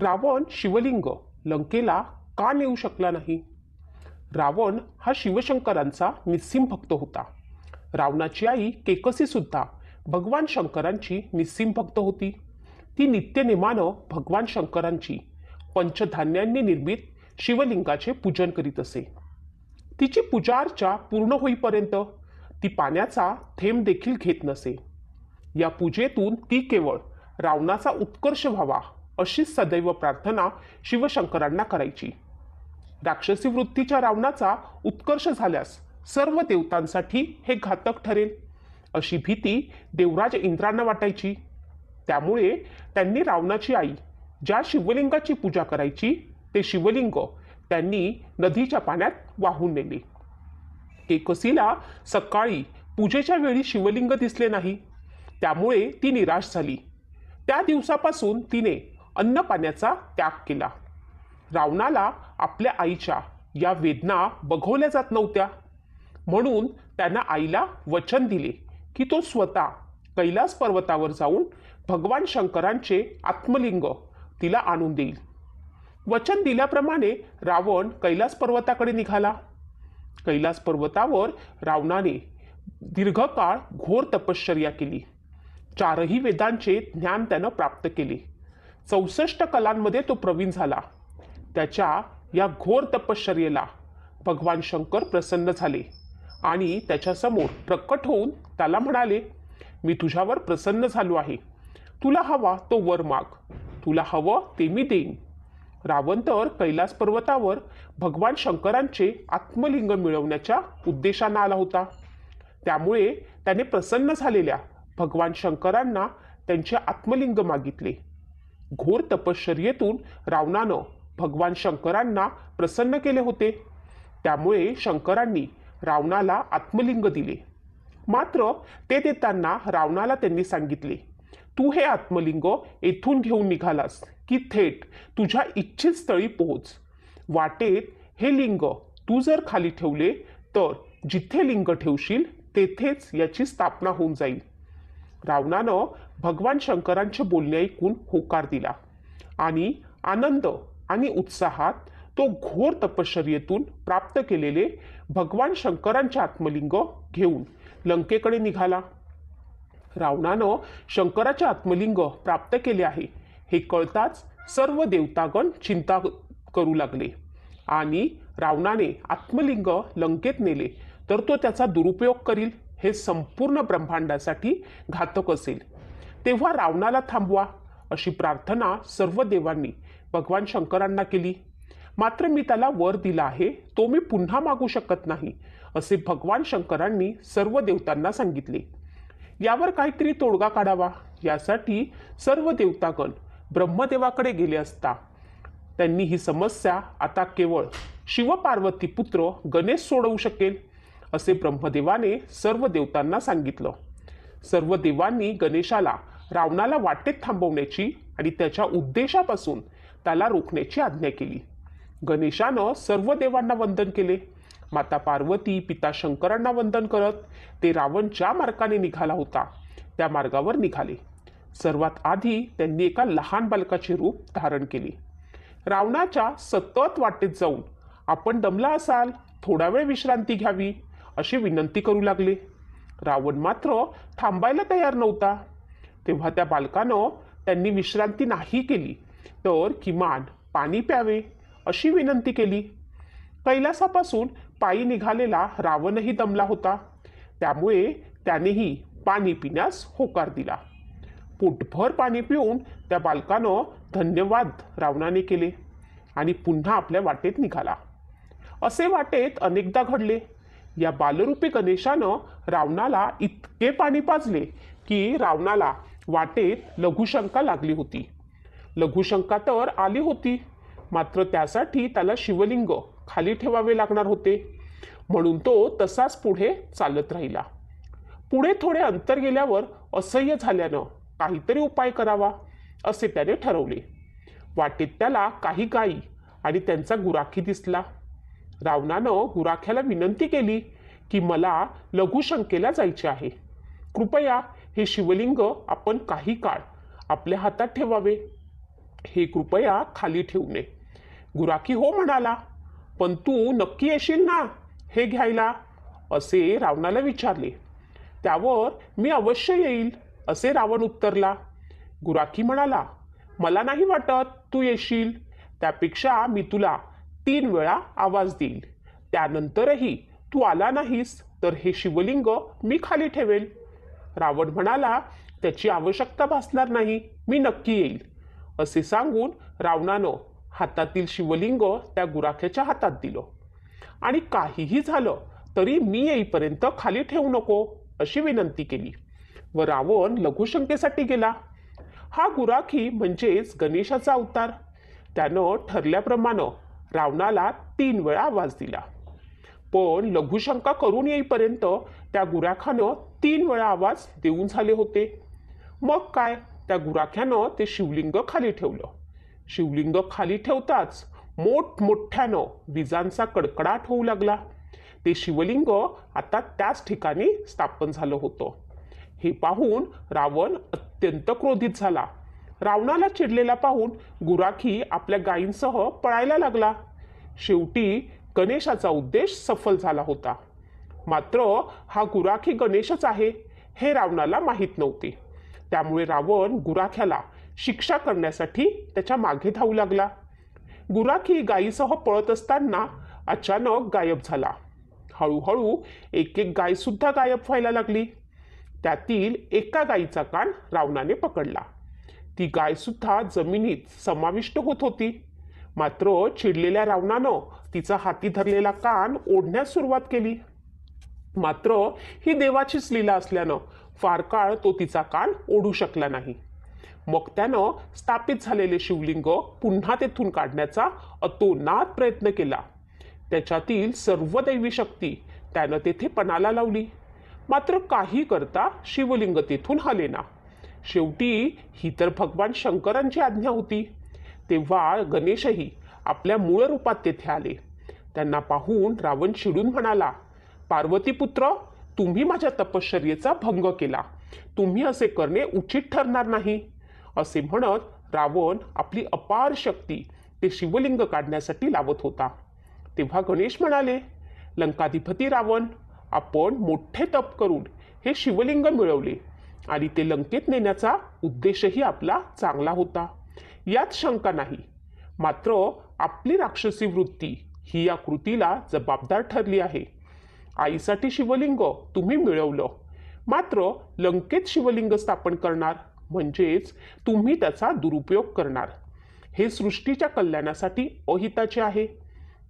रावण शिवलिंग लंकेला का नेऊ शकला नाही? रावण हा शिवशंकरांचा निस्सीम भक्त होता. रावणाची आई केकसी सुद्धा भगवान शंकरांची निस्सीम भक्त होती. ती नित्यनेमानं भगवान शंकरांची पंचधान्यांनी निर्मित शिवलिंगाचे पूजन करीत असे. तिची पूजा अर्चा पूर्ण होईपर्यंत ती पाण्याचा थेंब देखील घेत नसे. या पूजेतून ती केवळ रावणाचा उत्कर्ष व्हावा अशीच सदैव प्रार्थना शिवशंकरांना करायची. राक्षसी वृत्तीच्या रावणाचा उत्कर्ष झाल्यास सर्व देवतांसाठी हे घातक ठरेल अशी भीती देवराज इंद्रांना वाटायची. त्यामुळे त्यांनी रावणाची आई ज्या शिवलिंगाची पूजा करायची ते शिवलिंग त्यांनी नदीच्या पाण्यात वाहून नेले. केकसीला सकाळी पूजेच्या वेळी शिवलिंग दिसले नाही. त्यामुळे ती निराश झाली. त्या दिवसापासून तिने अन्न पाण्याचा त्याग केला. रावणाला आपल्या आईच्या या वेदना बघवल्या जात नव्हत्या. म्हणून त्यानं आईला वचन दिले की तो स्वतः कैलास पर्वतावर जाऊन भगवान शंकरांचे आत्मलिंग तिला आणून देईल. वचन दिल्याप्रमाणे रावण कैलास पर्वताकडे निघाला. कैलास पर्वतावर रावणाने दीर्घकाळ घोर तपश्चर्या केली. चारही वेदांचे ज्ञान त्यानं प्राप्त केले. चौसष्ट कलांमध्ये तो प्रवीण झाला. त्याच्या या घोर तपश्चर्येला भगवान शंकर प्रसन्न झाले आणि त्याच्यासमोर प्रकट होऊन त्याला म्हणाले मी तुझ्यावर प्रसन्न झालो आहे. तुला हवा तो वर माग. तुला हवं ते मी देईन. रावण तर कैलास पर्वतावर भगवान शंकरांचे आत्मलिंग मिळवण्याच्या उद्देशानं आला होता. त्यामुळे त्याने प्रसन्न झालेल्या भगवान शंकरांना त्यांचे आत्मलिंग मागितले. घोर तपश्चर्येतून रावणानं भगवान शंकरांना प्रसन्न केले होते. त्यामुळे शंकरांनी रावणाला आत्मलिंग दिले. मात्र ते देताना रावणाला त्यांनी सांगितले तू हे आत्मलिंग येथून घेऊन निघालास की थेट तुझ्या इच्छित स्थळी पोहोच. वाटेत हे लिंग तू जर खाली ठेवले तर जिथे लिंग ठेवशील तेथेच याची स्थापना होऊन जाईल. रावणानं भगवान शंकरांचे बोलणे ऐकून होकार दिला. आणि आनंद आणि उत्साहात तो घोर तपश्चर्येतून प्राप्त केलेले भगवान शंकरांचे आत्मलिंग घेऊन लंकेकडे निघाला. रावणानं शंकराचे आत्मलिंग प्राप्त केले आहे. हे कळताच सर्व देवतागण चिंता करू लागले. आणि रावणाने आत्मलिंग लंकेत नेले. तर तो त्याचा दुरुपयोग करील. हे संपूर्ण ब्रह्मांडासाठी घातक असेल. तेव्हा रावणाला थांबवा अशी प्रार्थना सर्व देवांनी भगवान शंकरांना केली. मात्र मी त्याला वर दिला आहे तो मी पुन्हा मागू शकत नाही असे भगवान शंकरांनी सर्व देवतांना सांगितले. यावर काहीतरी तोडगा काढावा यासाठी सर्व देवतागण ब्रह्मदेवाकडे गेले असता. त्यांनी ही समस्या आता केवळ शिवपार्वती पुत्र गणेश सोडवू शकेल. असे ब्रह्मदेवाने सर्व देवतांना सांगितलं. सर्व देवांनी गणेशाला रावणाला वाटेत थांबवण्याची आणि त्याच्या उद्देशापासून त्याला रोखण्याची आज्ञा केली. गणेशानं सर्व देवांना वंदन केले. माता पार्वती पिता शंकरांना वंदन करत ते रावण ज्या मार्गाने निघाला होता. त्या मार्गावर निघाले. सर्वात आधी त्यांनी एका लहान बालकाचे रूप धारण केले. रावणाच्या सतत वाटेत जाऊन आपण दमला असाल थोडा वेळ विश्रांती घ्यावी. अशी विनंती करू लागले. रावण मात्र थांबायला तयार नव्हता. तेव्हा त्या बालकानं त्यांनी विश्रांती नाही केली तर किमान पाणी प्यावे अशी विनंती केली. कैलासापासून पायी निघालेला रावणही दमला होता. त्यामुळे त्यानेही पाणी पिण्यास होकार दिला. पोटभर पाणी पिऊन त्या बालकानं धन्यवाद रावणाने केले आणि पुन्हा आपल्या वाटेत निघाला. असे वाटेत अनेकदा घडले. या बालरूपी गणेशानं रावणाला इतके पाणी पाजले की रावणाला वाटेत लघुशंका लागली होती. लघुशंका तर आली होती मात्र त्यासाठी त्याला शिवलिंग खाली ठेवावे लागणार होते. म्हणून तो तसाच पुढे चालत राहिला. पुढे थोडे अंतर गेल्यावर असह्य झाल्यानं काहीतरी उपाय करावा असे त्याने ठरवले. वाटेत त्याला काही गायी आणि त्यांचा गुराखी दिसला. रावणानं गुराख्याला विनंती केली की मला लघुशंकेला जायचे आहे. कृपया हे शिवलिंग आपण काही काळ आपल्या हातात ठेवावे. हे कृपया खाली ठेवू नये. गुराखी हो म्हणाला पण तू नक्की येशील ना हे घ्यायला? असे रावणाला विचारले. त्यावर मी अवश्य येईल असे रावण उत्तरला. गुराखी म्हणाला मला नाही वाटत तू येशील. त्यापेक्षा मी तुला तीन वेळा आवाज देईल त्यानंतरही तू आला नाहीस तर हे शिवलिंग मी खाली ठेवेल. रावण म्हणाला त्याची आवश्यकता भासणार नाही मी नक्की येईल. असे सांगून रावणानं हातातील शिवलिंग त्या गुराख्याच्या हातात दिलं. आणि काहीही झालं तरी मी येईपर्यंत खाली ठेवू नको अशी विनंती केली. व रावण लघुशंकेसाठी गेला. हा गुराखी म्हणजेच गणेशाचा अवतार. त्यानं ठरल्याप्रमाणे रावणाला तीन वेळा आवाज दिला. पण लघुशंका करून येईपर्यंत त्या गुराखानं तीन वेळा आवाज देऊन झाले होते. मग काय? त्या गुराख्यानं ते शिवलिंग खाली ठेवलं. शिवलिंग खाली ठेवताच मोठमोठ्यानं विजांचा कडकडाट होऊ लागला. ते शिवलिंग आता त्याच ठिकाणी स्थापन झालं होतं. हे पाहून रावण अत्यंत क्रोधित झाला. रावणाला चिडलेला पाहून गुराखी आपल्या गायींसह पळायला लागला. शेवटी गणेशाचा उद्देश सफल झाला होता. मात्र हा गुराखी गणेशच आहे हे रावणाला माहीत नव्हते. त्यामुळे रावण गुराख्याला शिक्षा करण्यासाठी त्याच्यामागे धावू लागला. गुराखी गायीसह पळत असताना अचानक गायब झाला. हळूहळू एक एक गायसुद्धा गायब व्हायला लागली. त्यातील एका गायीचा कान रावणाने पकडला. ती गाय सुद्धा जमिनीत समाविष्ट होत होती. मात्र चिडलेल्या रावणानं तिचा हाती धरलेला कान ओढण्यास सुरुवात केली. मात्र ही देवाचीच लीला असल्यानं फार काळ तो तिचा कान ओढू शकला नाही. मग त्यानं स्थापित झालेले शिवलिंग पुन्हा तेथून काढण्याचा अतोनात प्रयत्न केला. त्याच्यातील सर्व दैवी शक्ती त्यानं तेथे पणाला लावली. मात्र काही करता शिवलिंग तेथून हलेना. शेवटी ही तर भगवान शंकरांची आज्ञा होती. तेव्हा गणेशही आपल्या मूळ रूपात तेथे आले. त्यांना पाहून रावण चिडून म्हणाला पार्वतीपुत्र तुम्ही माझ्या तपश्चर्येचा भंग केला. तुम्ही असे करणे उचित ठरणार नाही. असे म्हणत रावण आपली अपार शक्ती ते शिवलिंग काढण्यासाठी लावत होता. तेव्हा गणेश म्हणाले लंकाधिपती रावण आपण मोठे तप करून हे शिवलिंग मिळवले. आणि ते लंकेत नेण्याचा उद्देशही आपला चांगला होता. यात शंका नाही. मात्र आपली राक्षसी वृत्ती ही या कृतीला जबाबदार ठरली आहे. आईसाठी शिवलिंग तुम्ही मिळवलं. मात्र लंकेत शिवलिंग स्थापन करणार म्हणजेच तुम्ही त्याचा दुरुपयोग करणार. हे सृष्टीच्या कल्याणासाठी अहिताचे आहे.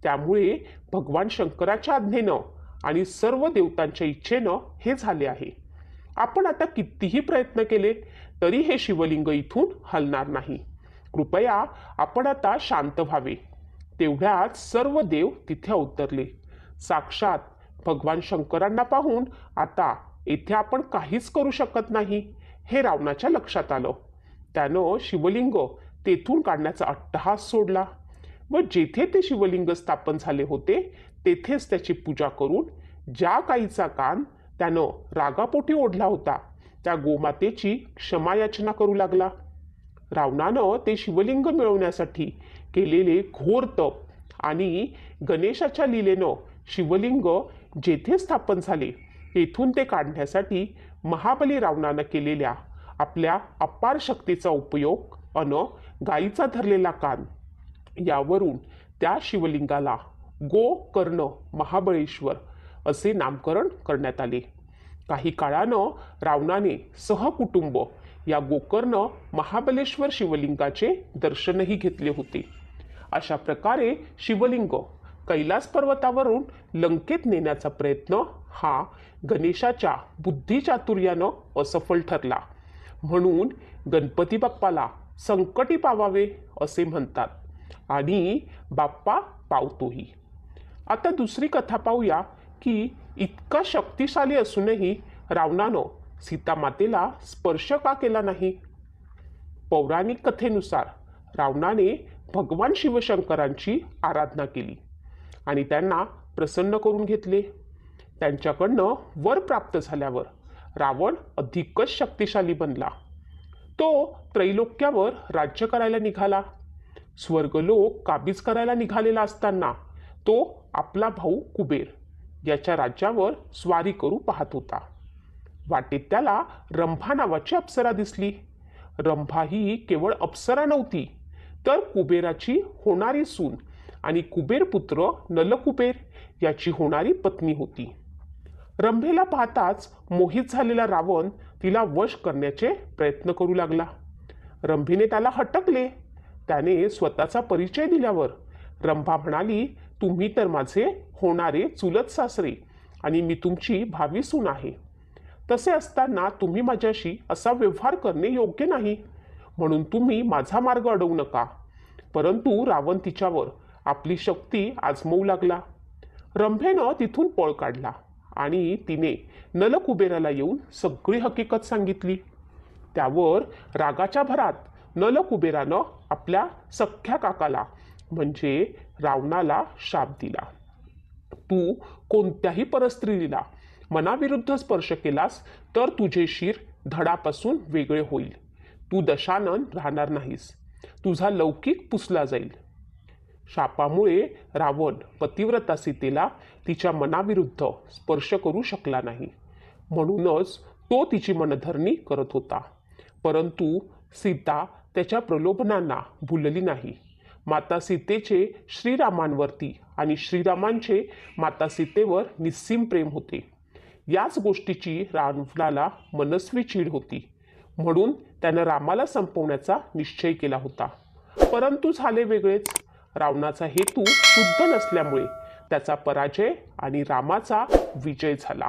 त्यामुळे भगवान शंकराच्या आज्ञेनं आणि सर्व देवतांच्या इच्छेनं हे झाले आहे. आपण आता कितीही प्रयत्न केले तरी हे शिवलिंग इथून हलणार नाही. कृपया आपण आता शांत व्हावे. तेवढ्यात सर्व देव तिथे उतरले. साक्षात भगवान शंकरांना पाहून आता येथे आपण काहीच करू शकत नाही हे रावणाच्या लक्षात आलं. त्यानं शिवलिंग तेथून काढण्याचा अट्टहास सोडला. व जेथे ते शिवलिंग स्थापन झाले होते तेथेच त्याची पूजा करून ज्या काहीचा कान त्यानं रागापोटी ओढला होता. त्या गोमातेची क्षमायाचना करू लागला. रावणानं ते शिवलिंग मिळवण्यासाठी केलेले घोर तप आणि गणेशाच्या लीलेनं शिवलिंग जेथे स्थापन झाले तेथून ते काढण्यासाठी महाबली रावणानं केलेल्या आपल्या अपार शक्तीचा उपयोग अन गायीचा धरलेला कान यावरून त्या शिवलिंगाला गो कर्ण महाबळेश्वर असे नामकरण करण्यात आले. काही काळानं रावणाने सहकुटुंब या गोकर्ण महाबलेश्वर शिवलिंगाचे दर्शनही घेतले होते. अशा प्रकारे शिवलिंग कैलास पर्वतावरून लंकेत नेण्याचा प्रयत्न हा गणेशाच्या बुद्धिचातुर्यानं असफल ठरला. म्हणून गणपती बाप्पाला संकटी पावावे असे म्हणतात आणि बाप्पा पावतोही. आता दुसरी कथा पाहूया. की इतका शक्तिशाली असूनही रावणानं सीतामातेला स्पर्श का केला नाही? पौराणिक कथेनुसार रावणाने भगवान शिवशंकरांची आराधना केली आणि त्यांना प्रसन्न करून घेतले. त्यांच्याकडनं वर प्राप्त झाल्यावर रावण अधिकच शक्तिशाली बनला. तो त्रैलोक्यावर राज्य करायला निघाला. स्वर्गलोक काबीज करायला निघालेला असताना तो आपला भाऊ कुबेर याच्या राज्यावर स्वारी करू पाहत होता. वाटेत त्याला रंभा नावाची अप्सरा दिसली. रंभा ही केवळ अप्सरा नव्हती तर कुबेराची होणारी सून आणि कुबेर पुत्र नलकुबेर याची होणारी पत्नी होती. रंभेला पाहताच मोहित झालेला रावण तिला वश करण्याचे प्रयत्न करू लागला. रंभेने त्याला हटकले. त्याने स्वतःचा परिचय दिल्यावर रंभा म्हणाली तुम्ही तर माझे होणारे चुलत सासरे आणि मी तुमची भावी सून आहे. तसे असताना तुम्ही माझ्याशी असा व्यवहार करणे योग्य नाही. म्हणून तुम्ही माझा मार्ग अडवू नका. परंतु रावण तिच्यावर आपली शक्ती आजमवू लागला. रंभेनं तिथून पळ काढला आणि तिने नलकुबेराला येऊन सगळी हकीकत सांगितली. त्यावर रागाच्या भरात नलकुबेरानं आपल्या सख्ख्या काकाला म्हणजे रावणाला शाप दिला. तू कोणत्याही परस्त्रीला मनाविरुद्ध स्पर्श केलास तर तुझे शिर धडापासून वेगळे होईल. तू दशानन राहणार नाहीस. तुझा लौकिक पुसला जाईल. शापामुळे रावण पतिव्रता सीतेला तिच्या मनाविरुद्ध स्पर्श करू शकला नाही. म्हणूनच तो तिची मनधरणी करत होता. परंतु सीता त्याच्या प्रलोभनांना भुलली नाही. माता सीतेचे श्रीरामांवरती आणि श्रीरामांचे माता सीतेवर निस्सीम प्रेम होते. याच गोष्टीची रावणाला मनस्वी चीड होती. म्हणून त्यानं रामाला संपवण्याचा निश्चय केला होता. परंतु झाले वेगळेच. रावणाचा हेतू शुद्ध नसल्यामुळे त्याचा पराजय आणि रामाचा विजय झाला.